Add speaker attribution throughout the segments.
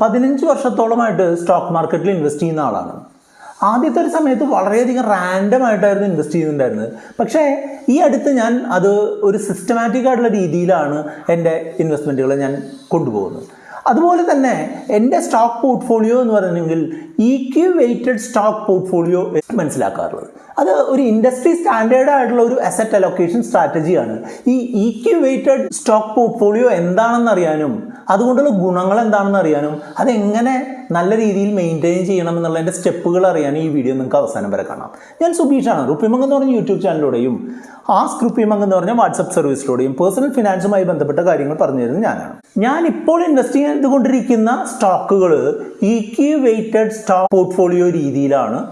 Speaker 1: പതിനഞ്ച് വർഷത്തോളമായിട്ട് സ്റ്റോക്ക് മാർക്കറ്റിൽ ഇൻവെസ്റ്റ് ചെയ്യുന്ന ആളാണ്. ആദ്യത്തെ ഒരു സമയത്ത് വളരെയധികം റാൻഡം ആയിട്ടായിരുന്നു ഇൻവെസ്റ്റ് ചെയ്യുന്നുണ്ടായിരുന്നത്. പക്ഷേ ഈ അടുത്ത് ഞാൻ അത് ഒരു സിസ്റ്റമാറ്റിക് ആയിട്ടുള്ള രീതിയിലാണ് എന്റെ ഇൻവെസ്റ്റ്മെന്റുകൾ ഞാൻ കൊണ്ടുപോകുന്നത്. അതുപോലെ തന്നെ എന്റെ സ്റ്റോക്ക് പോർട്ട്ഫോളിയോ എന്ന് പറയുന്നെങ്കിൽ ഈക്യു വെയ്റ്റഡ് സ്റ്റോക്ക് പോർട്ട്ഫോളിയോ മനസ്സിലാക്കാറുള്ളത്. അത് ഒരു ഇൻഡസ്ട്രി സ്റ്റാൻഡേർഡ് ആയിട്ടുള്ള ഒരു അസറ്റ് അലൊക്കേഷൻ സ്ട്രാറ്റജിയാണ് ഈ ഈക്യു വെയ്റ്റഡ് സ്റ്റോക്ക് പോർട്ട്ഫോളിയോ എന്താണെന്ന് അറിയാനും അതുകൊണ്ടുള്ള ഗുണങ്ങൾ എന്താണെന്ന് അറിയാനും അതെങ്ങനെ നല്ല രീതിയിൽ മെയിന്റെയിൻ ചെയ്യണം എന്നുള്ളതിന്റെ സ്റ്റെപ്പുകൾ അറിയാൻ ഈ വീഡിയോ നിങ്ങൾക്ക് അവസാനം വരെ കാണാം. ഞാൻ സുബീഷാണ്. റുപ്പിമംഗ് എന്ന് പറഞ്ഞ യൂട്യൂബ് ചാനലിലൂടെയും ആസ്ക് റുപ്പിമംഗ് എന്ന് പറഞ്ഞ വാട്സപ്പ് സർവീസിലൂടെയും പേഴ്സണൽ ഫിനാൻസുമായി ബന്ധപ്പെട്ട കാര്യങ്ങൾ പറഞ്ഞു തരുന്നത് ഞാനാണ്. ഞാൻ ഇപ്പോൾ ഇൻവെസ്റ്റ് ചെയ്തുകൊണ്ടിരിക്കുന്ന സ്റ്റോക്കുകൾ ഈക്യു വെയ്റ്റഡ് സ്റ്റോക്ക് പോർട്ട്ഫോളിയോ രീതിയിലാണ്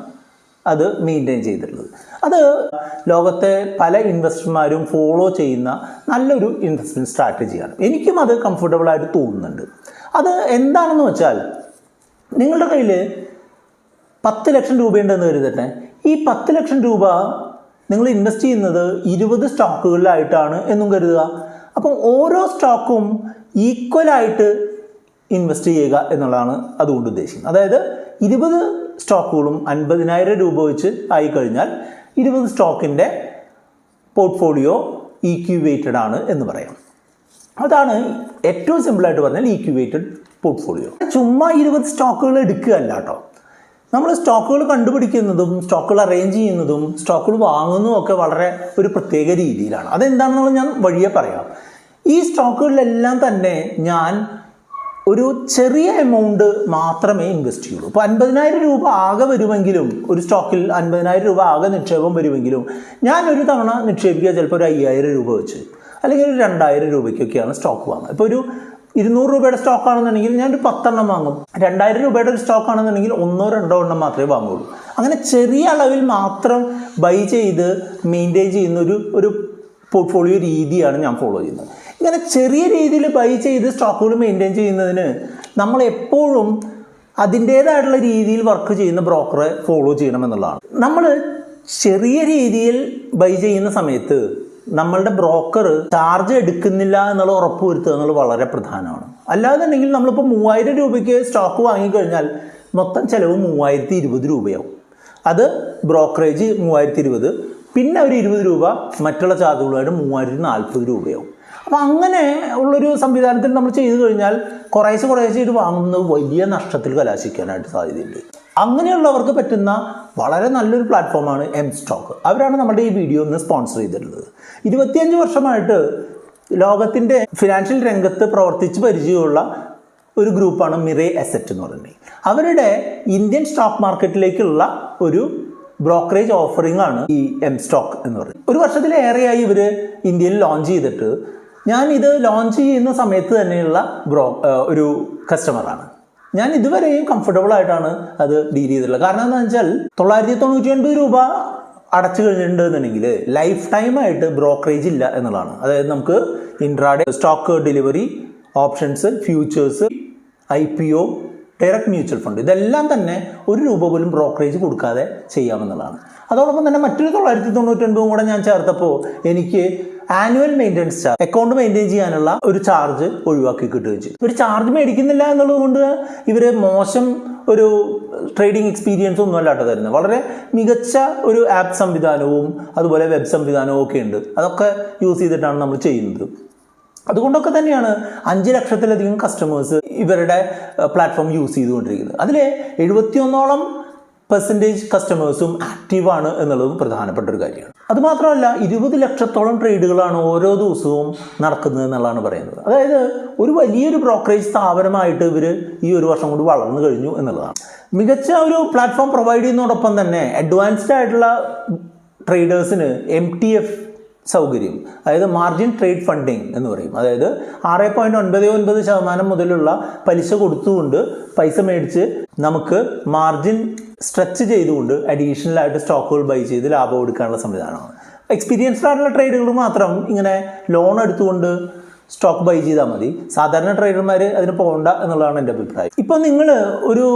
Speaker 1: അത് മെയിന്റെയിൻ ചെയ്തിട്ടുള്ളത്. അത് ലോകത്തെ പല ഇൻവെസ്റ്റർമാരും ഫോളോ ചെയ്യുന്ന നല്ലൊരു ഇൻവെസ്റ്റ്മെന്റ് സ്ട്രാറ്റജിയാണ് എനിക്കും അത് കംഫർട്ടബിളായിട്ട് തോന്നുന്നുണ്ട്. അത് എന്താണെന്ന് വെച്ചാൽ നിങ്ങളുടെ കയ്യിൽ പത്ത് ലക്ഷം രൂപയുണ്ടെന്ന് കരുതട്ടെ. ഈ പത്ത് ലക്ഷം രൂപ നിങ്ങൾ ഇൻവെസ്റ്റ് ചെയ്യുന്നത് ഇരുപത് സ്റ്റോക്കുകളിലായിട്ടാണ് എന്നും കരുതുക. അപ്പം ഓരോ സ്റ്റോക്കും ഈക്വലായിട്ട് ഇൻവെസ്റ്റ് ചെയ്യുക എന്നുള്ളതാണ് അതുകൊണ്ട് ഉദ്ദേശിക്കുന്നത്. അതായത് ഇരുപത് സ്റ്റോക്കുകളും അൻപതിനായിരം രൂപ വെച്ച് ആയിക്കഴിഞ്ഞാൽ ഇരുപത് സ്റ്റോക്കിന്റെ പോർട്ട്ഫോളിയോ ഈക്യുവേറ്റഡ് ആണ് എന്ന് പറയാം. അതാണ് ഏറ്റവും സിമ്പിളായിട്ട് പറഞ്ഞാൽ ഈക്യുവേറ്റഡ് പോർട്ട്ഫോളിയോ ചുമ്മാ ഇരുപത് സ്റ്റോക്കുകൾ എടുക്കുകയല്ല കേട്ടോ നമ്മൾ സ്റ്റോക്കുകൾ കണ്ടുപിടിക്കുന്നതും സ്റ്റോക്കുകൾ അറേഞ്ച് ചെയ്യുന്നതും സ്റ്റോക്കുകൾ വാങ്ങുന്നതും ഒക്കെ വളരെ ഒരു പ്രത്യേക രീതിയിലാണ്. അതെന്താണെന്നുള്ളത് ഞാൻ വഴിയെ പറയാം. ഈ സ്റ്റോക്കുകളിലെല്ലാം തന്നെ ഞാൻ ഒരു ചെറിയ എമൗണ്ട് മാത്രമേ ഇൻവെസ്റ്റ് ചെയ്യുള്ളൂ. ഇപ്പോൾ അൻപതിനായിരം രൂപ ആകെ വരുമെങ്കിലും ഒരു സ്റ്റോക്കിൽ അൻപതിനായിരം രൂപ ആകെ നിക്ഷേപം വരുമെങ്കിലും ഞാൻ ഒരു തവണ നിക്ഷേപിക്കുക ചിലപ്പോൾ ഒരു അയ്യായിരം രൂപ വെച്ച് അല്ലെങ്കിൽ ഒരു രണ്ടായിരം രൂപയ്ക്കൊക്കെയാണ് സ്റ്റോക്ക് വാങ്ങുക. ഇപ്പോൾ ഒരു ഇരുന്നൂറ് രൂപയുടെ സ്റ്റോക്ക് ആണെന്നുണ്ടെങ്കിൽ ഞാൻ ഒരു പത്തെണ്ണം വാങ്ങും. രണ്ടായിരം രൂപയുടെ ഒരു സ്റ്റോക്ക് ആണെന്നുണ്ടെങ്കിൽ ഒന്നോ രണ്ടോ എണ്ണം മാത്രമേ വാങ്ങുള്ളൂ. അങ്ങനെ ചെറിയ അളവിൽ മാത്രം ബൈ ചെയ്ത് മെയിന്റെയിൻ ചെയ്യുന്ന ഒരു ഒരു പോർട്ട്ഫോളിയോ രീതിയാണ് ഞാൻ ഫോളോ ചെയ്യുന്നത്. ഇങ്ങനെ ചെറിയ രീതിയിൽ ബൈ ചെയ്ത് സ്റ്റോക്കുകൾ മെയിന്റെയിൻ ചെയ്യുന്നതിന് നമ്മൾ എപ്പോഴും അതിന്റേതായിട്ടുള്ള രീതിയിൽ വർക്ക് ചെയ്യുന്ന ബ്രോക്കറെ ഫോളോ ചെയ്യണമെന്നുള്ളതാണ് നമ്മൾ ചെറിയ രീതിയിൽ ബൈ ചെയ്യുന്ന സമയത്ത് നമ്മളുടെ ബ്രോക്കർ ചാർജ് എടുക്കുന്നില്ല എന്നുള്ള ഉറപ്പ് വരുത്തുക എന്നുള്ളത് വളരെ പ്രധാനമാണ്. അല്ലാതെന്നുണ്ടെങ്കിൽ നമ്മളിപ്പോൾ മൂവായിരം രൂപയ്ക്ക് സ്റ്റോക്ക് വാങ്ങിക്കഴിഞ്ഞാൽ മൊത്തം ചിലവ് മൂവായിരത്തി ഇരുപത് രൂപയാവും. അത് ബ്രോക്കറേജ് മൂവായിരത്തി ഇരുപത് പിന്നെ ഒരു ഇരുപത് രൂപ മറ്റുള്ള ചാർജുകളുമായിട്ട് മൂവായിരത്തി നാൽപ്പത് രൂപയാവും. അപ്പോൾ അങ്ങനെ ഉള്ളൊരു സംവിധാനത്തിൽ നമ്മൾ ചെയ്തു കഴിഞ്ഞാൽ കുറേശ്ശെ കുറേശ്ശെ ഇത് വാങ്ങുന്നത് വലിയ നഷ്ടത്തിൽ കലാശിക്കാനായിട്ട് സാധ്യതയുണ്ട്. അങ്ങനെയുള്ളവർക്ക് പറ്റുന്ന വളരെ നല്ലൊരു പ്ലാറ്റ്ഫോമാണ് എം സ്റ്റോക്ക് അവരാണ് നമ്മുടെ ഈ വീഡിയോ ഒന്ന് സ്പോൺസർ ചെയ്തിട്ടുള്ളത്. ഇരുപത്തിയഞ്ച് വർഷമായിട്ട് ലോകത്തിന്റെ ഫിനാൻഷ്യൽ രംഗത്ത് പ്രവർത്തിച്ച് പരിചയമുള്ള ഒരു ഗ്രൂപ്പാണ് മിറേ അസറ്റ് എന്ന് പറയുന്നത്. അവരുടെ ഇന്ത്യൻ സ്റ്റോക്ക് മാർക്കറ്റിലേക്കുള്ള ഒരു ബ്രോക്കറേജ് ഓഫറിംഗ് ആണ് ഈ എം സ്റ്റോക്ക് എന്ന് പറയുന്നത്. ഒരു വർഷത്തിലേറെയായി ഇവർ ഇന്ത്യയിൽ ലോഞ്ച് ചെയ്തിട്ട് ഞാൻ ഇത് ലോഞ്ച് ചെയ്യുന്ന സമയത്ത് തന്നെയുള്ള ബ്രോ ഒരു കസ്റ്റമറാണ് ഞാൻ ഇതുവരെയും കംഫർട്ടബിൾ ആയിട്ടാണ് അത് ഡീൽ ചെയ്തിട്ടുള്ളത്. കാരണം എന്താണെന്ന് വെച്ചാൽ തൊള്ളായിരത്തി തൊണ്ണൂറ്റി ഒൻപത് രൂപ അടച്ചു കഴിഞ്ഞിട്ടുണ്ടെന്നുണ്ടെങ്കിൽ ലൈഫ് ടൈം ആയിട്ട് ബ്രോക്കറേജ് ഇല്ല എന്നുള്ളതാണ്. അതായത് നമുക്ക് intraday stock delivery options futures I P O direct mutual fund ഇതെല്ലാം തന്നെ ഒരു രൂപ പോലും ബ്രോക്കറേജ് കൊടുക്കാതെ ചെയ്യാമെന്നുള്ളതാണ്. അതോടൊപ്പം തന്നെ മറ്റൊരു തൊള്ളായിരത്തി തൊണ്ണൂറ്റൊൻപതും കൂടെ ഞാൻ ചേർത്തപ്പോൾ എനിക്ക് annual maintenance charge account maintain ചെയ്യാനുള്ള ഒരു ചാർജ് ഒഴിവാക്കി കിട്ടുകയും ചെയ്യും ഒരു ചാർജ് മേടിക്കുന്നില്ല എന്നുള്ളത് കൊണ്ട് ഇവർ മോശം ഒരു ട്രേഡിംഗ് എക്സ്പീരിയൻസ് ഒന്നും അല്ലാട്ടോ തരുന്നത്. വളരെ മികച്ച ഒരു ആപ്പ് സംവിധാനവും അതുപോലെ വെബ് സംവിധാനവും ഒക്കെ ഉണ്ട്. അതൊക്കെ യൂസ് ചെയ്തിട്ടാണ് നമ്മൾ ചെയ്യുന്നത്. അതുകൊണ്ടൊക്കെ തന്നെയാണ് അഞ്ച് ലക്ഷത്തിലധികം കസ്റ്റമേഴ്സ് ഇവരുടെ പ്ലാറ്റ്ഫോം യൂസ് ചെയ്തുകൊണ്ടിരിക്കുന്നത്. അതിൽ എഴുപത്തിയൊന്നോളം പെർസെന്റേജ് കസ്റ്റമേഴ്സും ആക്റ്റീവാണ് എന്നുള്ളതും പ്രധാനപ്പെട്ട ഒരു കാര്യമാണ്. അതുമാത്രമല്ല ഇരുപത് ലക്ഷത്തോളം ട്രേഡുകളാണ് ഓരോ ദിവസവും നടക്കുന്നത് എന്നുള്ളതാണ് പറയുന്നത്. അതായത് ഒരു വലിയൊരു ബ്രോക്കറേജ് സ്ഥാപനമായിട്ട് ഇവർ ഈ ഒരു വർഷം കൊണ്ട് വളർന്നു കഴിഞ്ഞു എന്നുള്ളതാണ്. മികച്ച ഒരു പ്ലാറ്റ്ഫോം പ്രൊവൈഡ് ചെയ്യുന്നതോടൊപ്പം തന്നെ അഡ്വാൻസ്ഡ് ആയിട്ടുള്ള ട്രേഡേഴ്സിന് എം ടി എഫ് സൗകര്യം. അതായത് മാർജിൻ ട്രേഡ് ഫണ്ടിങ് എന്ന് പറയും. അതായത് ആറ് പോയിന്റ് ഒൻപത് ഒൻപത് ശതമാനം മുതലുള്ള പലിശ കൊടുത്തുകൊണ്ട് പൈസ മേടിച്ച് നമുക്ക് മാർജിൻ സ്ട്രെച്ച് ചെയ്തുകൊണ്ട് അഡീഷണൽ ആയിട്ട് സ്റ്റോക്കുകൾ ബൈ ചെയ്ത് ലാഭം എടുക്കാനുള്ള സംവിധാനമാണ്. എക്സ്പീരിയൻസ്ഡ് ആയിട്ടുള്ള ട്രേഡുകൾ മാത്രം ഇങ്ങനെ ലോൺ എടുത്തുകൊണ്ട് സ്റ്റോക്ക് ബൈ ചെയ്താൽ മതി. സാധാരണ ട്രേഡർമാർ അതിന് പോകണ്ട എന്നുള്ളതാണ് എന്റെ അഭിപ്രായം. ഇപ്പം നിങ്ങൾ ഒരു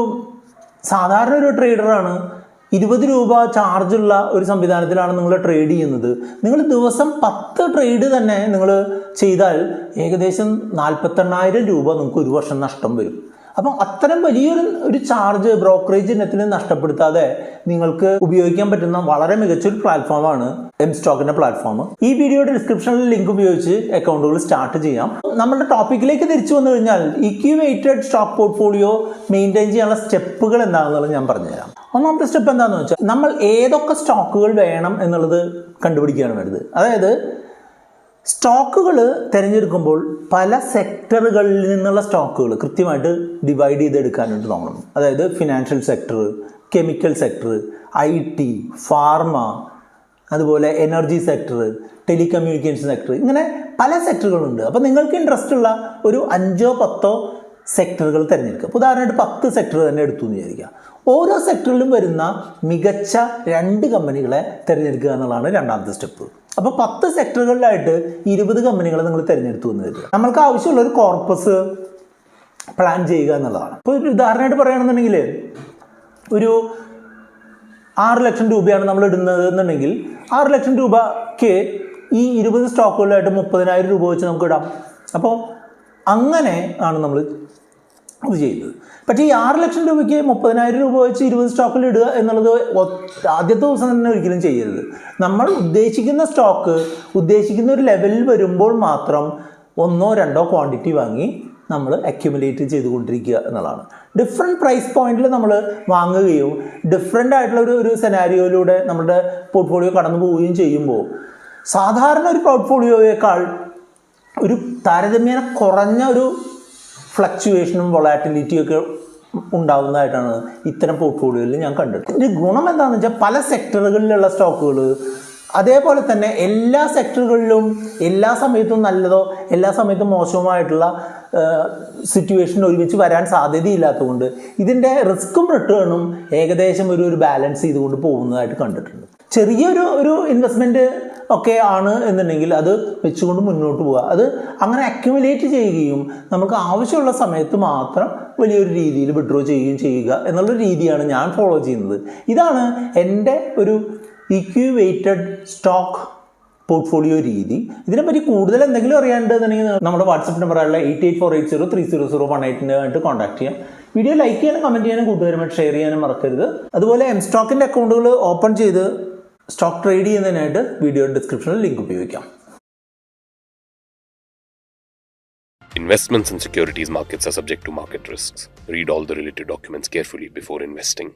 Speaker 1: സാധാരണ ഒരു ട്രേഡറാണ് ഇരുപത് രൂപ ചാർജുള്ള ഒരു സംവിധാനത്തിലാണ് നിങ്ങൾ ട്രേഡ് ചെയ്യുന്നത്. നിങ്ങൾ ദിവസം പത്ത് ട്രേഡ് തന്നെ നിങ്ങൾ ചെയ്താൽ ഏകദേശം നാൽപ്പത്തെണ്ണായിരം രൂപ നിങ്ങൾക്ക് ഒരു വർഷം നഷ്ടം വരും. അപ്പം അത്തരം വലിയൊരു ഒരു ചാർജ് ബ്രോക്കറേജ് ഇനത്തിന് നഷ്ടപ്പെടുത്താതെ നിങ്ങൾക്ക് ഉപയോഗിക്കാൻ പറ്റുന്ന വളരെ മികച്ചൊരു പ്ലാറ്റ്ഫോമാണ് എം സ്റ്റോക്കിന്റെ പ്ലാറ്റ്ഫോം ഈ വീഡിയോയുടെ ഡിസ്ക്രിപ്ഷനിൽ ലിങ്ക് ഉപയോഗിച്ച് അക്കൗണ്ടുകൾ സ്റ്റാർട്ട് ചെയ്യാം. നമ്മുടെ ടോപ്പിക്കിലേക്ക് തിരിച്ചു വന്നു കഴിഞ്ഞാൽ ഇക്യുവേറ്റഡ് സ്റ്റോക്ക് പോർട്ട്ഫോളിയോ മെയിന്റെയിൻ ചെയ്യാനുള്ള സ്റ്റെപ്പുകൾ എന്താണെന്നുള്ളത് ഞാൻ പറഞ്ഞുതരാം. ഒന്നാമത്തെ സ്റ്റെപ്പ് എന്താണെന്ന് വെച്ചാൽ നമ്മൾ ഏതൊക്കെ സ്റ്റോക്കുകൾ വേണം എന്നുള്ളത് കണ്ടുപിടിക്കുകയാണ് വേണ്ടത് അതായത് സ്റ്റോക്കുകൾ തിരഞ്ഞെടുക്കുമ്പോൾ പല സെക്ടറുകളിൽ നിന്നുള്ള സ്റ്റോക്കുകൾ കൃത്യമായിട്ട് ഡിവൈഡ് ചെയ്തെടുക്കാനായിട്ട് നോക്കണം അതായത് financial sector chemical sector I T pharma അതുപോലെ എനർജി സെക്ടർ ടെലികമ്മ്യൂണിക്കേഷൻ സെക്ടർ ഇങ്ങനെ പല സെക്ടറുകളുണ്ട് അപ്പോൾ നിങ്ങൾക്ക് ഇൻട്രസ്റ്റ് ഉള്ള ഒരു അഞ്ചോ പത്തോ സെക്ടറുകൾ തിരഞ്ഞെടുക്കുക. അപ്പോൾ ഉദാഹരണമായിട്ട് പത്ത് സെക്ടർ തന്നെ എടുത്തു എന്ന് വിചാരിക്കുക. ഓരോ സെക്ടറിലും വരുന്ന മികച്ച രണ്ട് കമ്പനികളെ തിരഞ്ഞെടുക്കുക എന്നുള്ളതാണ് രണ്ടാമത്തെ സ്റ്റെപ്പ് അപ്പോൾ പത്ത് സെക്ടറുകളിലായിട്ട് ഇരുപത് കമ്പനികളെ നിങ്ങൾ തിരഞ്ഞെടുത്തു എന്ന് വരിക നമ്മൾക്ക് ആവശ്യമുള്ള ഒരു കോർപ്പസ് പ്ലാൻ ചെയ്യുക എന്നുള്ളതാണ്. ഇപ്പോൾ ഒരു ഉദാഹരണമായിട്ട് പറയുകയാണെന്നുണ്ടെങ്കിൽ ഒരു ആറ് ലക്ഷം രൂപയാണ് നമ്മൾ ഇടുന്നത് എന്നുണ്ടെങ്കിൽ ആറ് ലക്ഷം രൂപയ്ക്ക് ഈ ഇരുപത് സ്റ്റോക്കുകളിലായിട്ട് മുപ്പതിനായിരം രൂപ വെച്ച് നമുക്ക് ഇടാം. അപ്പോൾ അങ്ങനെ ആണ് നമ്മൾ അത് ചെയ്യുന്നത്. പക്ഷേ ഈ ആറ് ലക്ഷം രൂപയ്ക്ക് മുപ്പതിനായിരം രൂപ വെച്ച് ഇരുപത് സ്റ്റോക്കിൽ ഇടുക എന്നുള്ളത് ആദ്യത്തെ ദിവസം തന്നെ ഒരിക്കലും ചെയ്യരുത്. നമ്മൾ ഉദ്ദേശിക്കുന്ന സ്റ്റോക്ക് ഉദ്ദേശിക്കുന്ന ഒരു ലെവലിൽ വരുമ്പോൾ മാത്രം ഒന്നോ രണ്ടോ ക്വാണ്ടിറ്റി വാങ്ങി നമ്മൾ അക്യുമുലേറ്റ് ചെയ്തുകൊണ്ടിരിക്കുക എന്നുള്ളതാണ്. ഡിഫറെന്റ് പ്രൈസ് പോയിന്റിൽ നമ്മൾ വാങ്ങുകയും ഡിഫറെന്റ് ആയിട്ടുള്ള ഒരു സെനാരിയോയിലൂടെ നമ്മുടെ പോർട്ട്ഫോളിയോ കടന്നു പോവുകയും ചെയ്യുമ്പോൾ സാധാരണ ഒരു പോർട്ട്ഫോളിയോയേക്കാൾ ഒരു താരതമ്യേന കുറഞ്ഞ ഒരു ഫ്ലക്ച്വേഷനും വൊളാറ്റിലിറ്റിയും ഒക്കെ ഉണ്ടാകുന്നതായിട്ടാണ് ഇത്തരം പോർട്ട്ഫോളിയോയിൽ ഞാൻ കണ്ടത് ഇതിന്റെ ഗുണം എന്താണെന്ന് വെച്ചാൽ പല സെക്ടറുകളിലുള്ള സ്റ്റോക്കുകൾ അതേപോലെ തന്നെ എല്ലാ സെക്ടറുകളിലും എല്ലാ സമയത്തും നല്ലതോ എല്ലാ സമയത്തും മോശവുമായിട്ടുള്ള സിറ്റുവേഷൻ ഒരുമിച്ച് വരാൻ സാധ്യതയില്ലാത്തതുകൊണ്ട് ഇതിന്റെ റിസ്ക്കും റിട്ടേണും ഏകദേശം ഒരു ഒരു ബാലൻസ് ചെയ്തുകൊണ്ട് പോകുന്നതായിട്ട് കണ്ടിട്ടുണ്ട്. ചെറിയൊരു ഒരു ഇൻവെസ്റ്റ്മെന്റ് ഒക്കെ ആണ് എന്നുണ്ടെങ്കിൽ അത് വെച്ചുകൊണ്ട് മുന്നോട്ട് പോവുക. അത് അങ്ങനെ അക്യുമുലേറ്റ് ചെയ്യുകയും നമുക്ക് ആവശ്യമുള്ള സമയത്ത് മാത്രം വലിയൊരു രീതിയിൽ വിഡ്രോ ചെയ്യുകയും ചെയ്യുക എന്നുള്ള രീതിയാണ് ഞാൻ ഫോളോ ചെയ്യുന്നത്. ഇതാണ് എന്റെ ഒരു ഇക്യുവേറ്റഡ് സ്റ്റോക്ക് പോർട്ട്ഫോളിയോ രീതി. ഇതിനെപ്പറ്റി കൂടുതൽ എന്തെങ്കിലും അറിയാണ്ടെന്നുണ്ടെങ്കിൽ നമ്മുടെ WhatsApp നമ്പറായുള്ള eight eight four eight zero three zero zero one എയ്റ്റിനായിട്ട് contact ചെയ്യാം. വീഡിയോ ലൈക്ക് ചെയ്യാനും കമന്റ് ചെയ്യാനും കൂട്ടുകാരുമായിട്ട് ഷെയർ ചെയ്യാനും മറക്കരുത്. അതുപോലെ എം സ്റ്റോക്കിന്റെ അക്കൗണ്ടുകൾ ഓപ്പൺ ചെയ്ത് സ്റ്റോക്ക് ട്രേഡ് ചെയ്യുന്നതിനായിട്ട് വീഡിയോ ഡിസ്ക്രിപ്ഷനിൽ ലിങ്ക് ഉപയോഗിക്കാം
Speaker 2: Investments in securities markets are subject to market risks. Read all the related documents carefully before investing.